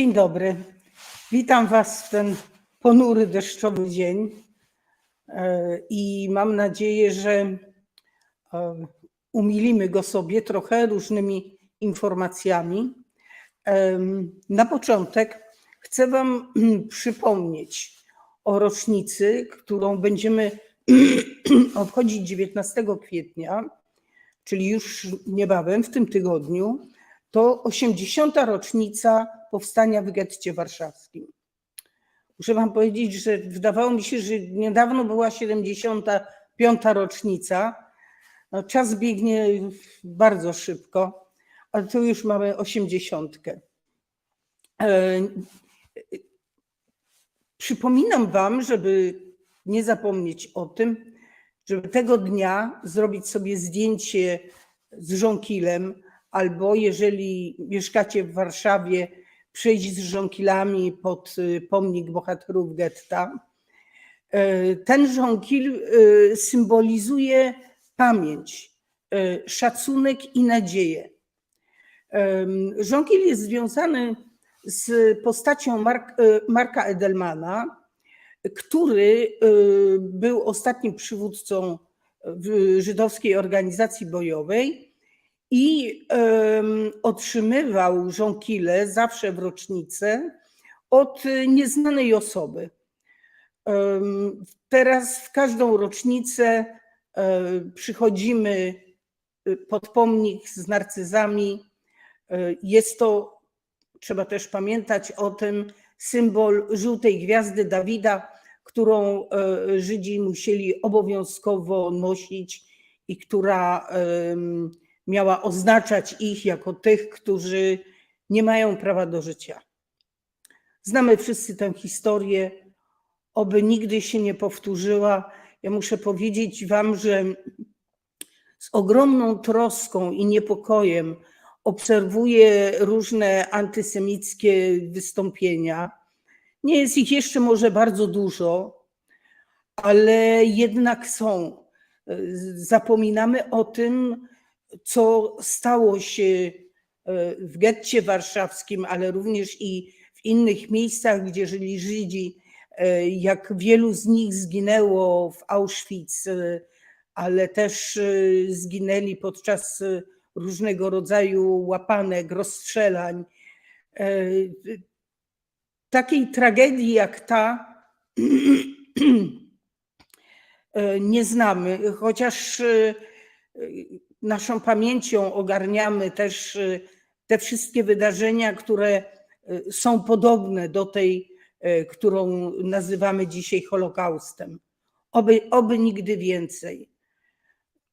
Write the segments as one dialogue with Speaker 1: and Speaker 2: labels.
Speaker 1: Dzień dobry. Witam Was w ten ponury, deszczowy dzień E, i mam nadzieję, że e, umilimy go sobie trochę różnymi informacjami. Em, Na początek chcę Wam przypomnieć o rocznicy, którą będziemy obchodzić 19 kwietnia, czyli już niebawem, w tym tygodniu. To 80. rocznica powstania w getcie warszawskim. Muszę Wam powiedzieć, że wydawało mi się, że niedawno była 75. rocznica. No, czas biegnie bardzo szybko, ale tu już mamy 80. E, Przypominam Wam, żeby nie zapomnieć o tym, żeby tego dnia zrobić sobie zdjęcie z żonkilem, albo jeżeli mieszkacie w Warszawie, przyjść z żonkilami pod y, pomnik bohaterów getta. E, Ten żonkil y, symbolizuje pamięć, y, szacunek i nadzieję. Żonkil jest związany z postacią Mark, y, Marka Edelmana, który y, był ostatnim przywódcą żydowskiej organizacji bojowej i otrzymywał żonkile zawsze w rocznicę od nieznanej osoby. Teraz w każdą rocznicę e, przychodzimy y, pod pomnik z narcyzami. E, Jest to, trzeba też pamiętać o tym, symbol żółtej gwiazdy Dawida, którą e, Żydzi musieli obowiązkowo nosić i która miała oznaczać ich jako tych, którzy nie mają prawa do życia. Znamy wszyscy tę historię, oby nigdy się nie powtórzyła. Ja muszę powiedzieć Wam, że z ogromną troską i niepokojem obserwuję różne antysemickie wystąpienia. Nie jest ich jeszcze może bardzo dużo, ale jednak są. Zapominamy o tym, co stało się e, w getcie warszawskim, ale również i w innych miejscach, gdzie żyli Żydzi, e, jak wielu z nich zginęło w Auschwitz, e, ale też zginęli podczas różnego rodzaju łapanek, rozstrzelań. Takiej tragedii jak ta nie znamy, chociaż naszą pamięcią ogarniamy też y, te wszystkie wydarzenia, które y, są podobne do tej, y, którą nazywamy dzisiaj Holokaustem. Oby, oby nigdy więcej.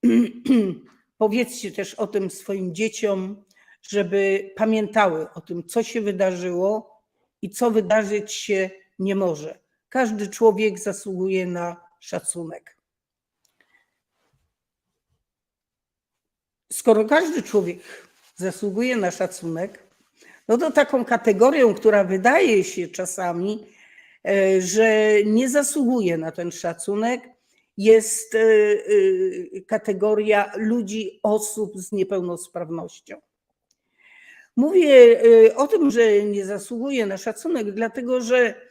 Speaker 1: Powiedzcie też o tym swoim dzieciom, żeby pamiętały o tym, co się wydarzyło i co wydarzyć się nie może. Każdy człowiek zasługuje na szacunek. Skoro każdy człowiek zasługuje na szacunek, no to taką kategorią, która wydaje się czasami, e, że nie zasługuje na ten szacunek, jest e, e, kategoria ludzi, osób z niepełnosprawnością. Mówię o tym, że nie zasługuje na szacunek, dlatego że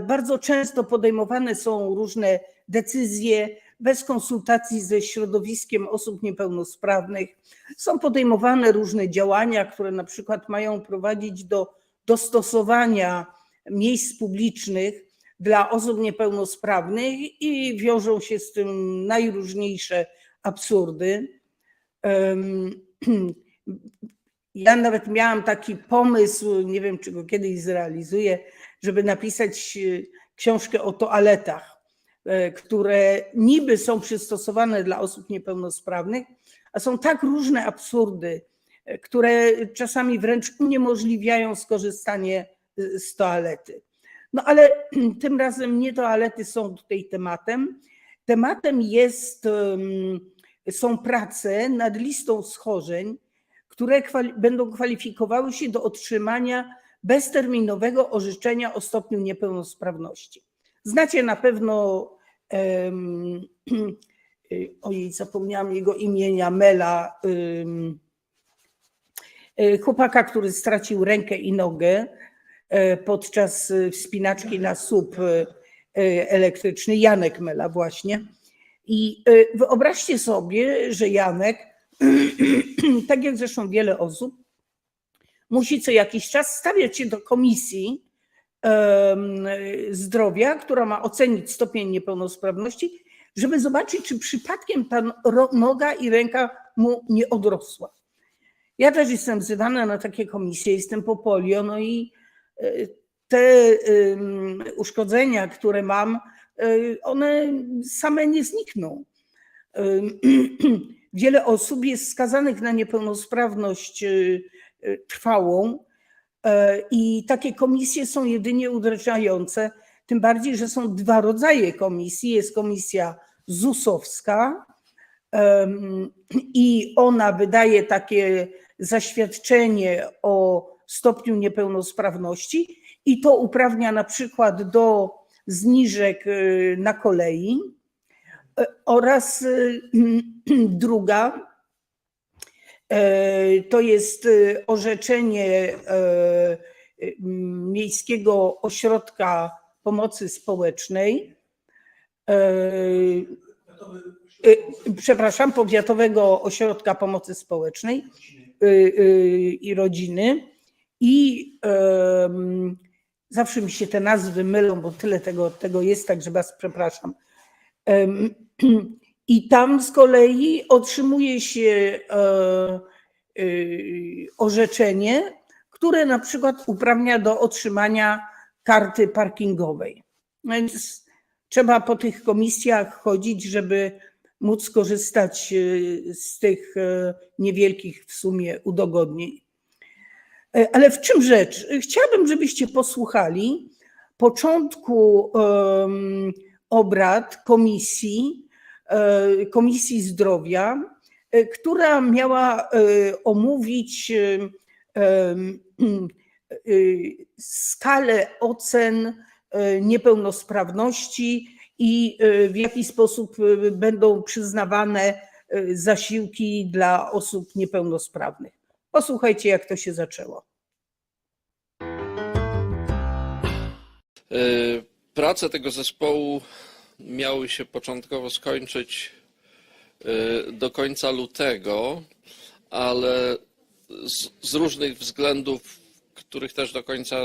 Speaker 1: bardzo często podejmowane są różne decyzje, bez konsultacji ze środowiskiem osób niepełnosprawnych. Są podejmowane różne działania, które na przykład mają prowadzić do dostosowania miejsc publicznych dla osób niepełnosprawnych i wiążą się z tym najróżniejsze absurdy. Ja nawet miałam taki pomysł, nie wiem czy go kiedyś zrealizuję, żeby napisać e, książkę o toaletach które niby są przystosowane dla osób niepełnosprawnych, a są tak różne absurdy, e, które czasami wręcz uniemożliwiają skorzystanie z- z toalety. No ale tym razem nie toalety są tutaj tematem. Tematem jest, są prace nad listą schorzeń, które kwali- będą kwalifikowały się do otrzymania bezterminowego orzeczenia o stopniu niepełnosprawności. Znacie na pewno, ojej, zapomniałam jego imienia, Mela, y, chłopaka, który stracił rękę i nogę. e, podczas e, wspinaczki na słup e, e, elektryczny, Janek Mela właśnie. I e, wyobraźcie sobie, że Janek, tak jak zresztą wiele osób, musi co jakiś czas stawiać się do komisji zdrowia, która ma ocenić stopień niepełnosprawności, żeby zobaczyć, czy przypadkiem ta noga i ręka mu nie odrosła. Ja też jestem wzywana na takie komisje, jestem po polio, no i e, te uszkodzenia, które mam, e, one same nie znikną. Wiele osób jest skazanych na niepełnosprawność e, trwałą i takie komisje są jedynie uderzające, tym bardziej, że są dwa rodzaje komisji. Jest komisja ZUS-owska i ona wydaje takie zaświadczenie o stopniu niepełnosprawności i to uprawnia na przykład do zniżek y, na kolei E, oraz druga e, to jest y, orzeczenie e, Miejskiego Ośrodka Pomocy Społecznej, e, przepraszam, Powiatowego Ośrodka Pomocy Społecznej i Rodziny i zawsze mi się te nazwy mylą, bo tyle tego, tego jest, także was przepraszam. I tam z kolei otrzymuje się e, y, orzeczenie, które na przykład uprawnia do otrzymania karty parkingowej. No Więc trzeba po tych komisjach chodzić, żeby móc skorzystać e, z tych e, niewielkich w sumie udogodnień. E, Ale w czym rzecz? Chciałabym, żebyście posłuchali początku obrad komisji, e, Komisji Zdrowia, e, która miała e, omówić e, e, skalę ocen e, niepełnosprawności i e, w jaki sposób e, będą przyznawane e, zasiłki dla osób niepełnosprawnych. Posłuchajcie, jak to się zaczęło.
Speaker 2: Prace tego zespołu miały się początkowo skończyć y, do końca lutego, ale z, różnych względów, których też do końca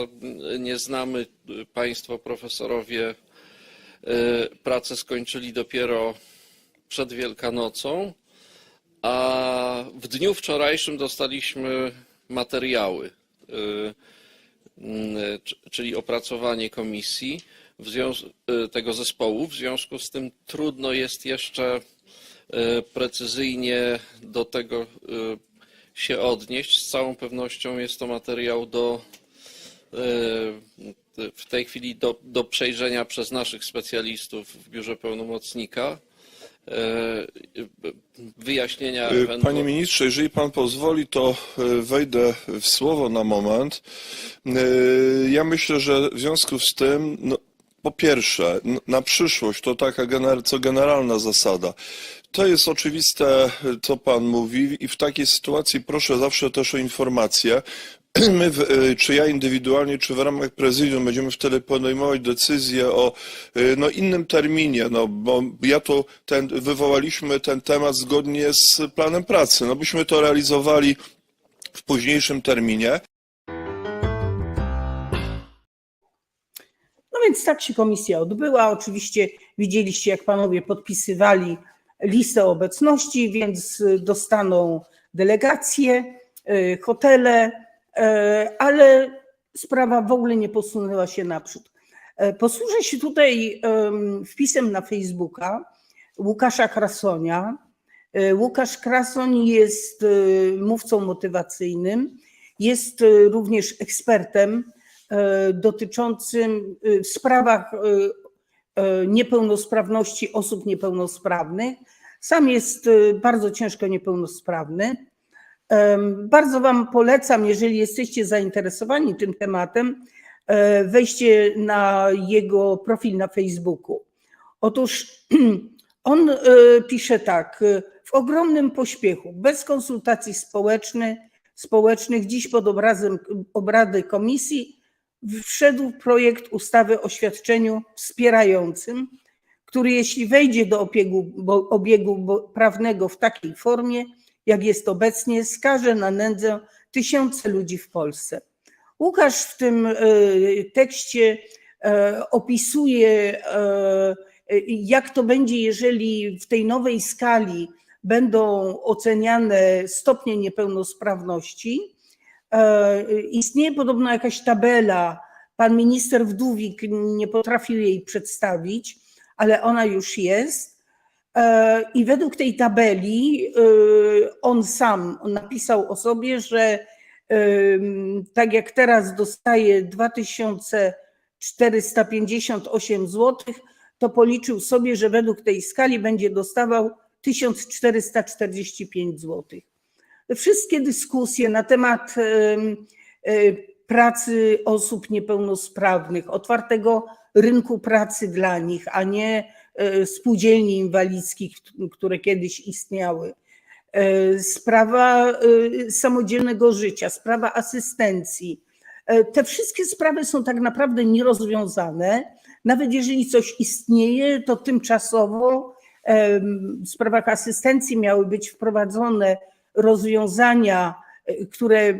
Speaker 2: nie znamy, Państwo profesorowie y, pracę skończyli dopiero przed Wielkanocą, a w dniu wczorajszym dostaliśmy materiały. y, czyli opracowanie komisji tego zespołu. W związku z tym trudno jest jeszcze y, precyzyjnie do tego y, się odnieść. Z całą pewnością jest to materiał do w tej chwili do, do przejrzenia przez naszych specjalistów w biurze pełnomocnika. Wyjaśnienia ewentu-
Speaker 3: Panie ministrze, jeżeli pan pozwoli, to wejdę w słowo na moment. Ja myślę, że w związku z tym, no, po pierwsze, na przyszłość to taka co generalna zasada. To jest oczywiste, co pan mówi, i w takiej sytuacji proszę zawsze też o informację. My, y, czy ja indywidualnie, czy w ramach prezydium będziemy wtedy podejmować decyzję o y, no, innym terminie, no, bo ja tu ten, wywołaliśmy ten temat zgodnie z planem pracy. No, byśmy to realizowali w późniejszym terminie.
Speaker 1: Więc tak się komisja odbyła. Oczywiście widzieliście, jak panowie podpisywali listę obecności, więc y, dostaną delegacje, y, hotele, y, ale sprawa w ogóle nie posunęła się naprzód. E, Posłużę się tutaj em, wpisem na Facebooka Łukasza Krasonia. E, Łukasz Krasoń jest mówcą motywacyjnym, jest również ekspertem dotyczącym y, w sprawach e, niepełnosprawności osób niepełnosprawnych. Sam jest bardzo ciężko niepełnosprawny. Bardzo Wam polecam, jeżeli jesteście zainteresowani tym tematem, e, wejście na jego profil na Facebooku. Otóż on e, pisze tak, e, w ogromnym pośpiechu, bez konsultacji społecznych, społecznych, dziś pod obrazem obrady komisji wszedł projekt ustawy o świadczeniu wspierającym, który jeśli wejdzie do obiegu, bo, obiegu prawnego w takiej formie, jak jest obecnie, skaże na nędzę tysiące ludzi w Polsce. Łukasz w tym e, tekście e, opisuje, e, jak to będzie, jeżeli w tej nowej skali będą oceniane stopnie niepełnosprawności. E, Istnieje podobno jakaś tabela, pan minister Wdówik nie potrafił jej przedstawić, ale ona już jest. E, I według tej tabeli e, on sam napisał o sobie, że tak jak teraz dostaje 2458 zł, to policzył sobie, że według tej skali będzie dostawał 1445 zł. Wszystkie dyskusje na temat em, e, pracy osób niepełnosprawnych, otwartego rynku pracy dla nich, a nie e, spółdzielni inwalidzkich, które kiedyś istniały. E, Sprawa samodzielnego życia, sprawa asystencji. Te wszystkie sprawy są tak naprawdę nierozwiązane. Nawet jeżeli coś istnieje, to tymczasowo w sprawach asystencji miały być wprowadzone rozwiązania, e, które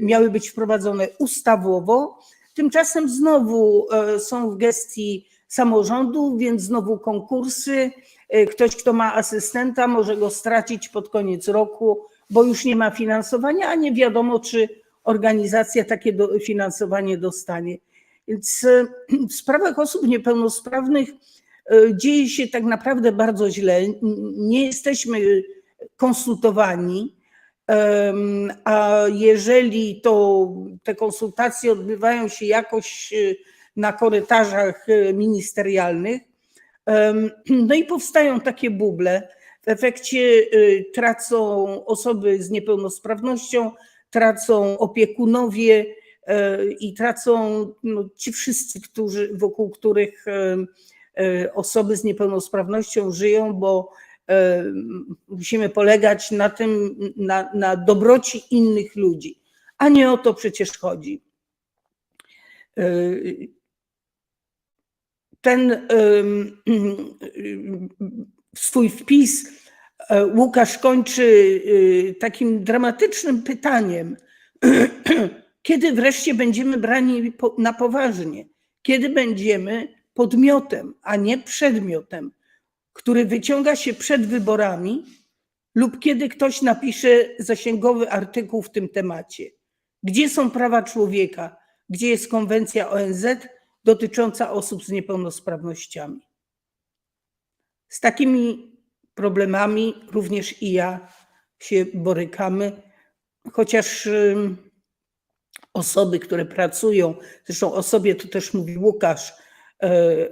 Speaker 1: miały być wprowadzone ustawowo. Tymczasem znowu e, są w gestii samorządu, więc znowu konkursy. E, Ktoś, kto ma asystenta, może go stracić pod koniec roku, bo już nie ma finansowania, a nie wiadomo, czy organizacja takie finansowanie dostanie. Więc w sprawach osób niepełnosprawnych dzieje się tak naprawdę bardzo źle. Nie jesteśmy konsultowani. A jeżeli to te konsultacje odbywają się jakoś e, na korytarzach e, ministerialnych, no i powstają takie buble. W efekcie e, tracą osoby z niepełnosprawnością, tracą opiekunowie e, i tracą no, ci wszyscy, którzy, wokół których e, osoby z niepełnosprawnością żyją, bo musimy polegać na tym, na, na dobroci innych ludzi, a nie o to przecież chodzi. E, Ten em, swój wpis Łukasz kończy takim dramatycznym pytaniem, kiedy wreszcie będziemy brani na poważnie, kiedy będziemy podmiotem, a nie przedmiotem, który wyciąga się przed wyborami lub kiedy ktoś napisze zasięgowy artykuł w tym temacie. Gdzie są prawa człowieka? Gdzie jest konwencja ONZ dotycząca osób z niepełnosprawnościami? Z takimi problemami również i ja się borykamy, chociaż osoby, które pracują, zresztą o sobie to też mówi Łukasz,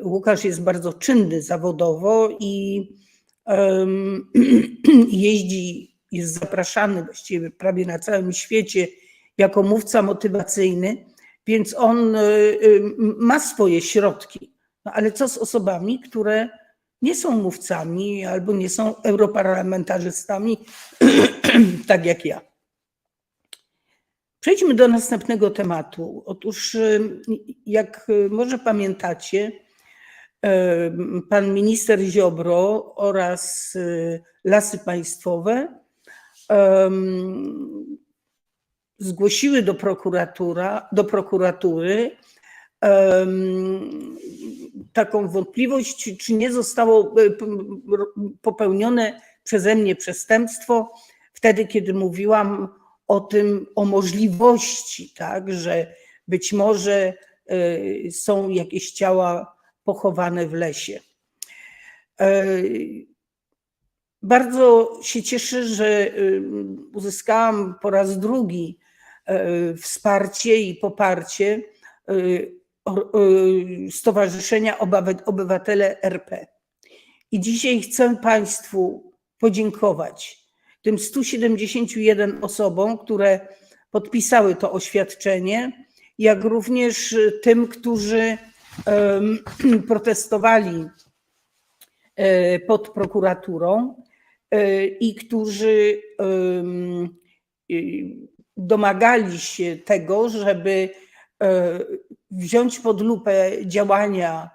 Speaker 1: Łukasz jest bardzo czynny zawodowo i jeździ, jest zapraszany właściwie prawie na całym świecie jako mówca motywacyjny, więc on e, e, ma swoje środki. No ale co z osobami, które nie są mówcami albo nie są europarlamentarzystami, tak jak ja? Przejdźmy do następnego tematu. Otóż, y, jak y, może pamiętacie, y, pan minister Ziobro oraz Lasy Państwowe zgłosiły do, prokuratura, do prokuratury taką wątpliwość, czy- nie zostało popełnione przeze mnie przestępstwo wtedy, kiedy mówiłam o tym, o możliwości, tak, że być może y, są jakieś ciała pochowane w lesie. Y, Bardzo się cieszę, że y, uzyskałam po raz drugi wsparcie i poparcie Stowarzyszenia Obywatele RP. I dzisiaj chcę Państwu podziękować tym 171 osobom, które podpisały to oświadczenie, jak również tym, którzy protestowali e, pod prokuraturą e, i którzy domagali się tego, żeby e, wziąć pod lupę działania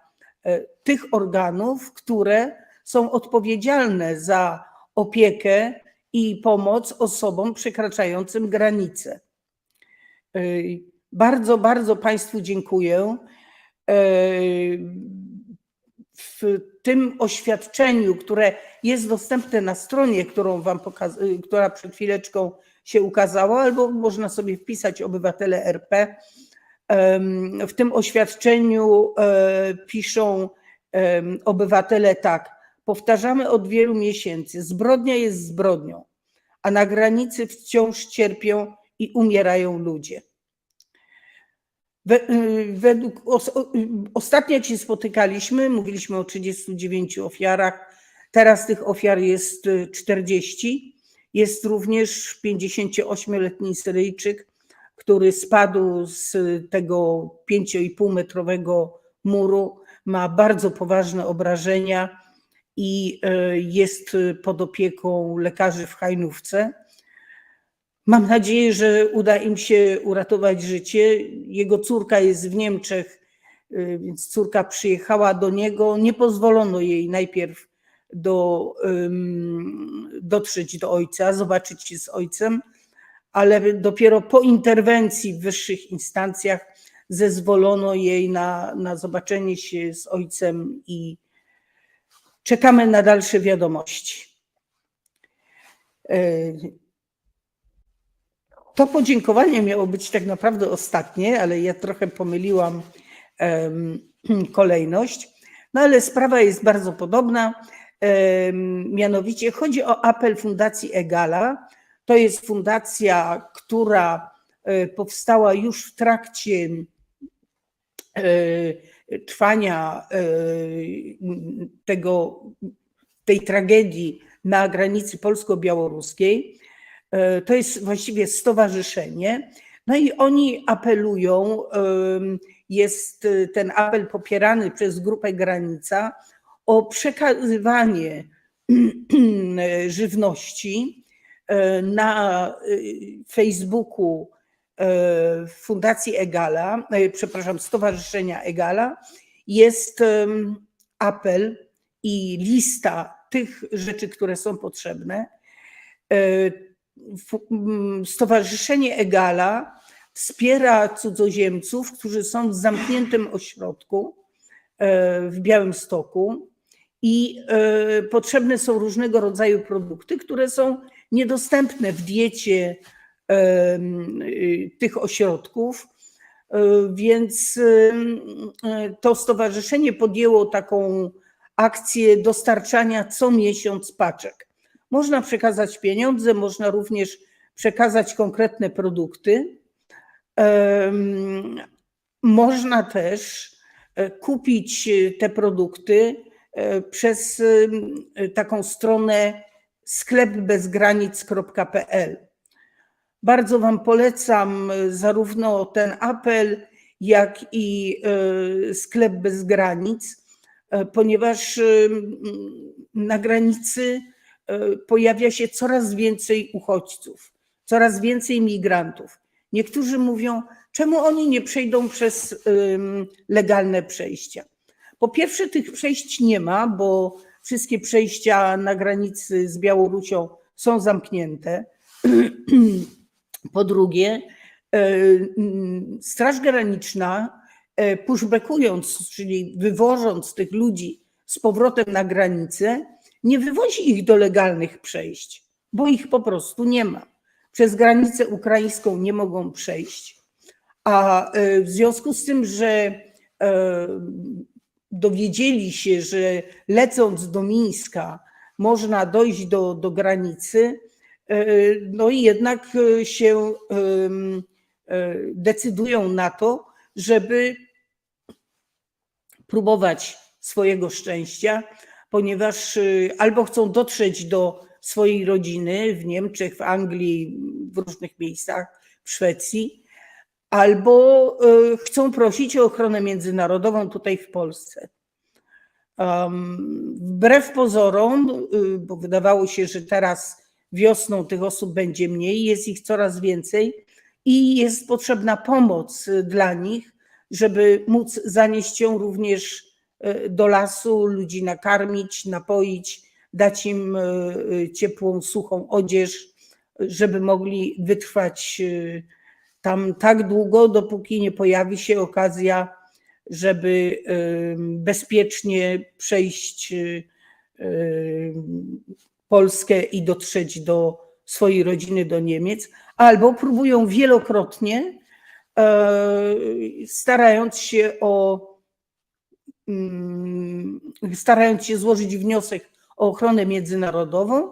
Speaker 1: tych organów, które są odpowiedzialne za opiekę i pomoc osobom przekraczającym granice. E, Bardzo, bardzo Państwu dziękuję. E, W tym oświadczeniu, które jest dostępne na stronie, którą wam pokaz- która przed chwileczką się ukazała, albo można sobie wpisać obywatele RP. W tym oświadczeniu e, piszą obywatele tak. Powtarzamy od wielu miesięcy: zbrodnia jest zbrodnią, a na granicy wciąż cierpią i umierają ludzie. Y, Według y, ostatnio się spotykaliśmy, mówiliśmy o 39 ofiarach. Teraz tych ofiar jest y, 40. Jest również 58-letni Syryjczyk, który spadł z tego 5,5 metrowego muru, ma bardzo poważne obrażenia i y, jest pod opieką lekarzy w Hajnówce. Mam nadzieję, że uda im się uratować życie. Jego córka jest w Niemczech, y, więc córka przyjechała do niego. Nie pozwolono jej najpierw do, dotrzeć do ojca, zobaczyć się z ojcem, ale dopiero po interwencji w wyższych instancjach zezwolono jej na, na zobaczenie się z ojcem i czekamy na dalsze wiadomości. Y, to podziękowanie miało być tak naprawdę ostatnie, ale ja trochę pomyliłam kolejność. No ale sprawa jest bardzo podobna. Mianowicie chodzi o apel Fundacji Egala. To jest fundacja, która e, powstała już w trakcie e, trwania e, tego, tej tragedii na granicy polsko-białoruskiej. E, To jest właściwie stowarzyszenie. No i oni apelują, jest e, ten apel popierany przez Grupę Granica o przekazywanie żywności na Facebooku Fundacji Egala, e, przepraszam, Stowarzyszenia Egala. Jest apel i lista tych rzeczy, które są potrzebne. E, Stowarzyszenie Egala wspiera cudzoziemców, którzy są w zamkniętym ośrodku e, w Białymstoku i e, potrzebne są różnego rodzaju produkty, które są niedostępne w diecie tych ośrodków. E, Więc e, to stowarzyszenie podjęło taką akcję dostarczania co miesiąc paczek. Można przekazać pieniądze, można również przekazać konkretne produkty. Można też e, kupić e, te produkty e, przez taką stronę sklepbezgranic.pl. Bardzo Wam polecam e, zarówno ten apel, jak i e, sklep bez granic, e, ponieważ na granicy pojawia się coraz więcej uchodźców, coraz więcej migrantów. Niektórzy mówią, czemu oni nie przejdą przez legalne przejścia. Po pierwsze, tych przejść nie ma, bo wszystkie przejścia na granicy z Białorusią są zamknięte. Po drugie, e, Straż Graniczna, e, pushbackując, czyli wywożąc tych ludzi z powrotem na granicę, nie wywozi ich do legalnych przejść, bo ich po prostu nie ma. Przez granicę ukraińską nie mogą przejść. A e, w związku z tym, że dowiedzieli się, że lecąc do Mińska można dojść do, do granicy, no i jednak e, się e, decydują na to, żeby próbować swojego szczęścia, ponieważ e, albo chcą dotrzeć do swojej rodziny w Niemczech, w Anglii, w różnych miejscach, w Szwecji, albo e, chcą prosić o ochronę międzynarodową tutaj w Polsce. Wbrew pozorom, y, bo wydawało się, że teraz wiosną tych osób będzie mniej, jest ich coraz więcej i jest potrzebna pomoc y, dla nich, żeby móc zanieść ją również y, do lasu, ludzi nakarmić, napoić, dać im y, ciepłą, suchą odzież, żeby mogli wytrwać tam tak długo, dopóki nie pojawi się okazja, żeby bezpiecznie przejść Polskę i dotrzeć do swojej rodziny, do Niemiec, albo próbują wielokrotnie, e, starając się o mm, starając się złożyć wniosek o ochronę międzynarodową,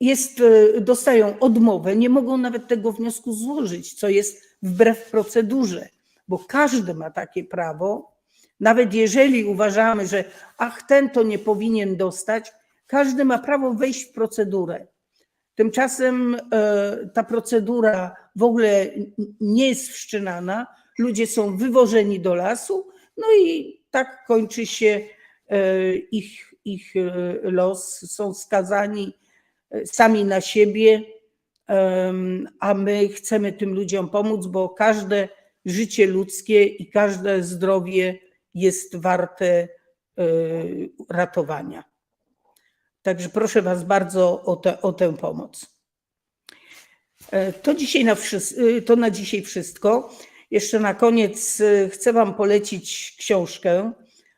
Speaker 1: jest, e, dostają odmowę, nie mogą nawet tego wniosku złożyć, co jest wbrew procedurze, bo każdy ma takie prawo, nawet jeżeli uważamy, że ach, ten to nie powinien dostać, każdy ma prawo wejść w procedurę. Tymczasem e, ta procedura w ogóle nie jest wszczynana, ludzie są wywożeni do lasu, no i tak kończy się e, ich, ich e, los, są skazani sami na siebie, a my chcemy tym ludziom pomóc, bo każde życie ludzkie i każde zdrowie jest warte ratowania. Także proszę Was bardzo o, te, o tę pomoc. E, To, dzisiaj na, y, to na dzisiaj wszystko. Jeszcze na koniec y, chcę Wam polecić książkę.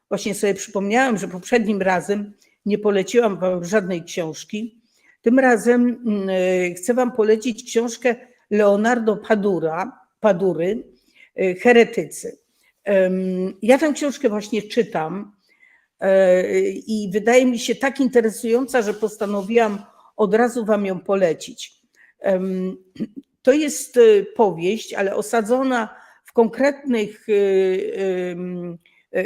Speaker 1: Właśnie sobie przypomniałam, że poprzednim razem nie poleciłam Wam żadnej książki. Tym razem mm, chcę Wam polecić książkę Leonardo Padura, Padury, Heretycy. Ja tę książkę właśnie czytam. E, i wydaje mi się tak interesująca, że postanowiłam od razu Wam ją polecić. To jest e, powieść, ale osadzona w konkretnych, e,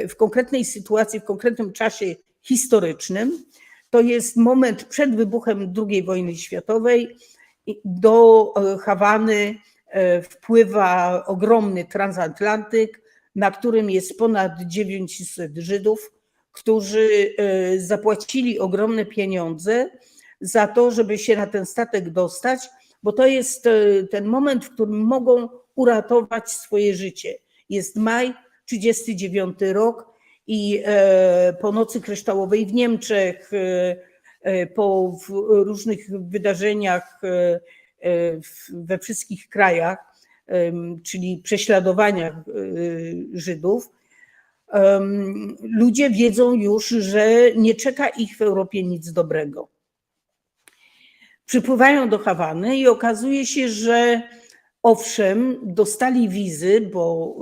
Speaker 1: w konkretnej sytuacji, w konkretnym czasie historycznym. To jest moment przed wybuchem II wojny światowej. Do Hawany wpływa ogromny transatlantyk, na którym jest ponad 900 Żydów którzy e, zapłacili ogromne pieniądze za to, żeby się na ten statek dostać, bo to jest e, ten moment, w którym mogą uratować swoje życie. Jest maj, 39 rok i e, po nocy kryształowej w Niemczech, po różnych wydarzeniach we wszystkich krajach, czyli prześladowaniach Żydów, ludzie wiedzą już, że nie czeka ich w Europie nic dobrego. Przypływają do Hawany i okazuje się, że owszem, dostali wizy, bo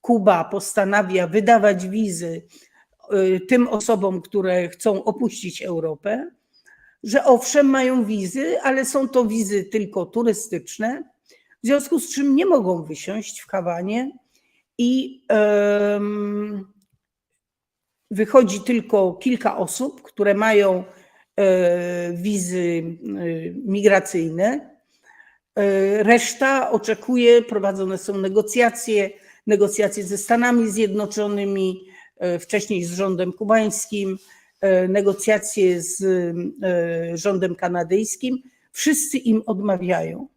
Speaker 1: Kuba postanawia wydawać wizy y, tym osobom, które chcą opuścić Europę, że owszem, mają wizy, ale są to wizy tylko turystyczne, w związku z czym nie mogą wysiąść w Hawanie i wychodzi tylko kilka osób, które mają e, wizy e, migracyjne. E, Reszta oczekuje, prowadzone są negocjacje, negocjacje ze Stanami Zjednoczonymi, wcześniej z rządem kubańskim, negocjacje z rządem kanadyjskim. Wszyscy im odmawiają.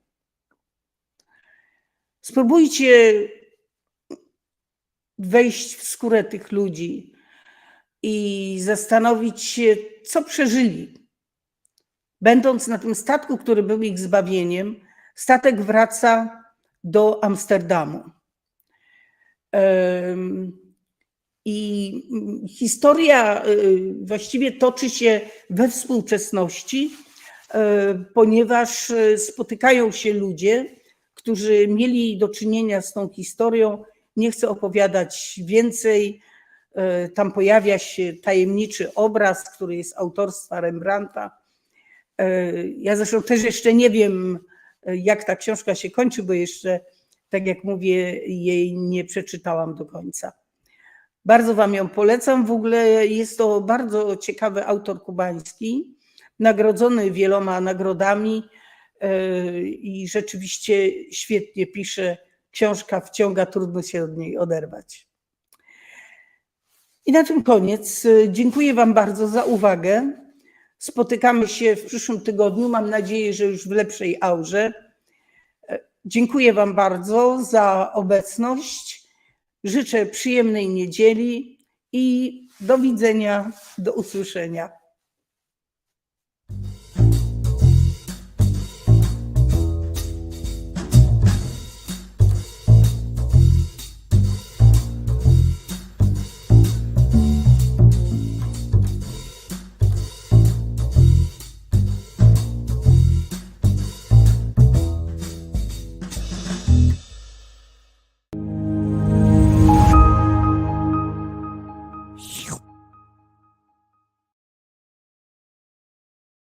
Speaker 1: Spróbujcie wejść w skórę tych ludzi i zastanowić się, co przeżyli. Będąc na tym statku, który był ich zbawieniem, statek wraca do Amsterdamu. I historia y, właściwie toczy się we współczesności, y, ponieważ y, spotykają się ludzie, którzy mieli do czynienia z tą historią. Nie chcę opowiadać więcej. E, Tam pojawia się tajemniczy obraz, który jest autorstwa Rembrandta. E, Ja zresztą też jeszcze nie wiem, jak ta książka się kończy, bo jeszcze, tak jak mówię, jej nie przeczytałam do końca. Bardzo Wam ją polecam. W ogóle jest to bardzo ciekawy autor kubański, nagrodzony wieloma nagrodami e, i rzeczywiście świetnie pisze. Książka wciąga, trudno się od niej oderwać. I na tym koniec. Dziękuję Wam bardzo za uwagę. Spotykamy się w przyszłym tygodniu. Mam nadzieję, że już w lepszej aurze. Dziękuję Wam bardzo za obecność. Życzę przyjemnej niedzieli i do widzenia, do usłyszenia.